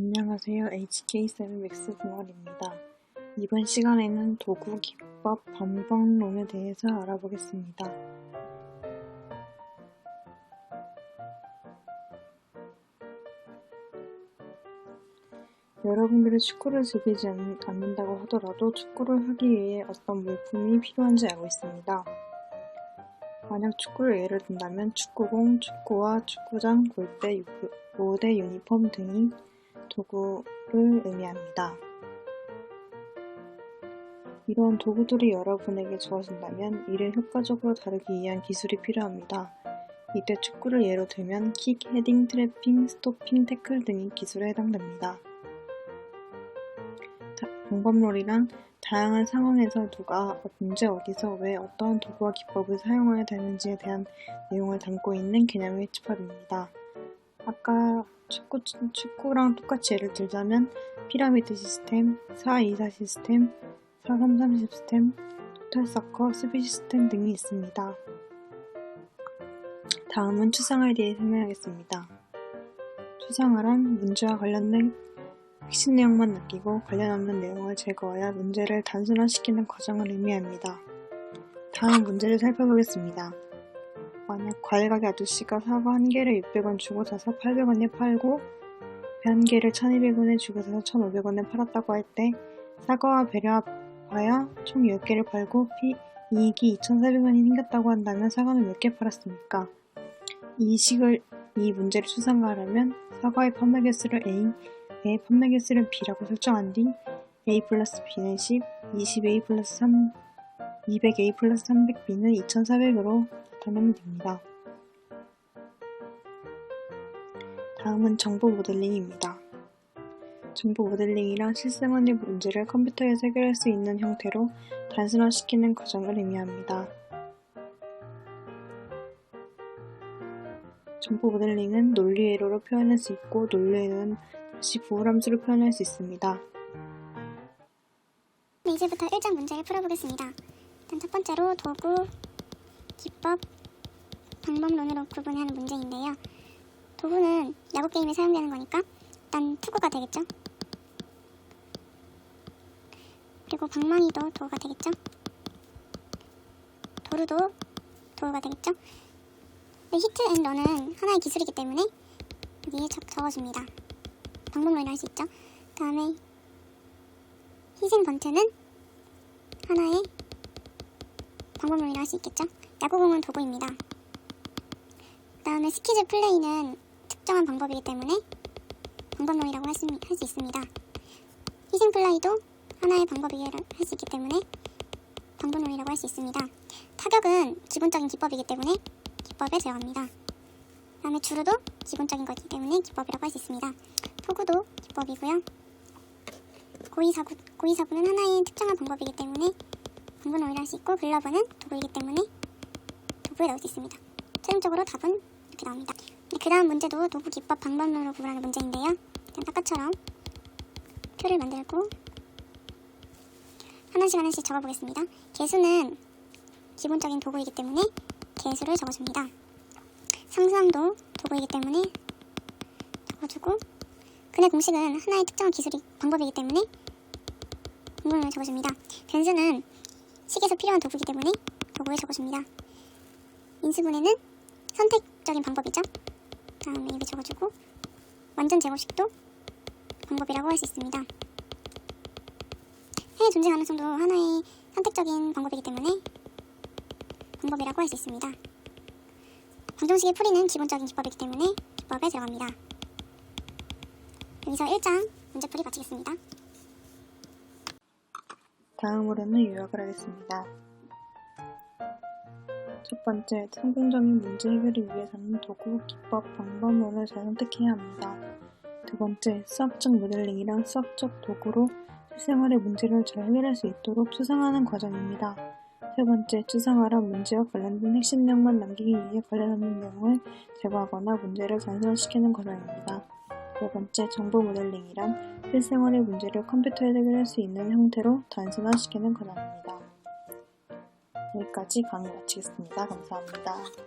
안녕하세요. HK7 맥스 동아리입니다. 이번 시간에는 도구, 기법, 방법론에 대해서 알아보겠습니다. 여러분들이 축구를 즐기지 않- 않는다고 하더라도 축구를 하기 위해 어떤 물품이 필요한지 알고 있습니다. 만약 축구를 예를 든다면 축구공, 축구화, 축구장, 골대, 유- 무대 유니폼 등이 도구를 의미합니다. 이러한 도구들이 여러분에게 주어진다면 이를 효과적으로 다루기 위한 기술이 필요합니다. 이때 축구를 예로 들면 킥, 헤딩, 트래핑, 스토핑, 태클 등이 기술에 해당됩니다. 다- 방법론이란 다양한 상황에서 누가 언제 어디서 왜 어떠한 도구와 기법을 사용해야 되는지에 대한 내용을 담고 있는 개념의 집합입니다. 아까 축구, 축구랑 똑같이 예를 들자면 피라미드 시스템, 424 시스템, 433 시스템, 토탈 서커, 수비 시스템 등이 있습니다. 다음은 추상화에 대해 설명하겠습니다. 추상화란 문제와 관련된 핵심 내용만 남기고 관련 없는 내용을 제거하여 문제를 단순화시키는 과정을 의미합니다. 다음 문제를 살펴보겠습니다. 만약 과일 가게 아저씨가 사과 한 개를 600원 주고 사서 800원에 팔고 배 한 개를 1200원에 주고 사서 1500원에 팔았다고 할 때 사과와 배려하여 총 10개를 팔고 피, 이익이 2400원이 생겼다고 한다면 사과는 몇 개 팔았습니까? 이 식을 이 문제를 추상화하려면 사과의 판매 개수를 A, 배의 판매 개수를 B라고 설정한 뒤 A 플러스 B는 10, 20A 플러스 3, 200A 플러스 300B는 2400으로 나타내면 됩니다. 다음은 정보 모델링입니다. 정보 모델링이란 실생활의 문제를 컴퓨터에서 해결할 수 있는 형태로 단순화시키는 과정을 의미합니다. 정보 모델링은 논리회로로 표현할 수 있고 논리회로는 다시 부호함수로 표현할 수 있습니다. 네, 이제부터 1장 문제를 풀어보겠습니다. 일단 첫 번째로 도구, 기법, 방법론으로 구분하는 문제인데요. 도구는 야구 게임에 사용되는 거니까 일단 투구가 되겠죠. 그리고 방망이도 도구가 되겠죠. 도루도 도구가 되겠죠. 근데 히트 앤 런은 하나의 기술이기 때문에 여기에 적, 적어줍니다. 방법론이라 할수 있죠. 다음에 희생 번트는 하나의 방법론이라 할 수 있겠죠. 야구공은 도구입니다. 그 다음에 스키즈 플레이는 특정한 방법이기 때문에 방법론이라고 할 수 있습니다. 희생 플라이도 하나의 방법이라 할수 있기 때문에 방법론이라고 할 수 있습니다. 타격은 기본적인 기법이기 때문에 기법에 들어갑니다. 그 다음에 주루도 기본적인 거기 때문에 기법이라고 할 수 있습니다. 포구도 기법이고요. 고의사구, 고의사구는 하나의 특정한 방법이기 때문에 방법론이라 할수 있고 글러브는 도구이기 때문에 도구에 넣을 수 있습니다. 최종적으로 답은 이렇게 나옵니다. 그 다음 문제도 도구 기법 방법론으로 구분하는 문제인데요. 일단 아까처럼 표를 만들고 하나씩 하나씩 적어보겠습니다. 개수는 기본적인 도구이기 때문에 개수를 적어줍니다. 상수함도 도구이기 때문에 적어주고 근의 공식은 하나의 특정한 기술이 방법이기 때문에 방법론을 적어줍니다. 변수는 식에서 필요한 도구이기 때문에 도구에 적어줍니다. 인수분해는 선택적인 방법이죠. 다음에 입에 적어주고 완전 제곱식도 방법이라고 할 수 있습니다. 해의 존재 가능성도 하나의 선택적인 방법이기 때문에 방법이라고 할 수 있습니다. 방정식의 풀이는 기본적인 기법이기 때문에 기법에 들어갑니다. 여기서 1장 문제풀이 마치겠습니다. 다음으로는 요약을 하겠습니다. 첫 번째, 성공적인 문제 해결을 위해서는 도구, 기법, 방법론을 잘 선택해야 합니다. 두 번째, 수학적 모델링이란 수학적 도구로 실생활의 문제를 잘 해결할 수 있도록 추상화하는 과정입니다. 세 번째, 추상화란 문제와 관련된 핵심 내용만 남기기 위해 관련 없는 내용을 제거하거나 문제를 단순화시키는 과정입니다. 네 번째, 정보 모델링이란 실생활의 문제를 컴퓨터에 해결할 수 있는 형태로 단순화시키는 과정입니다. 여기까지 강의 마치겠습니다. 감사합니다.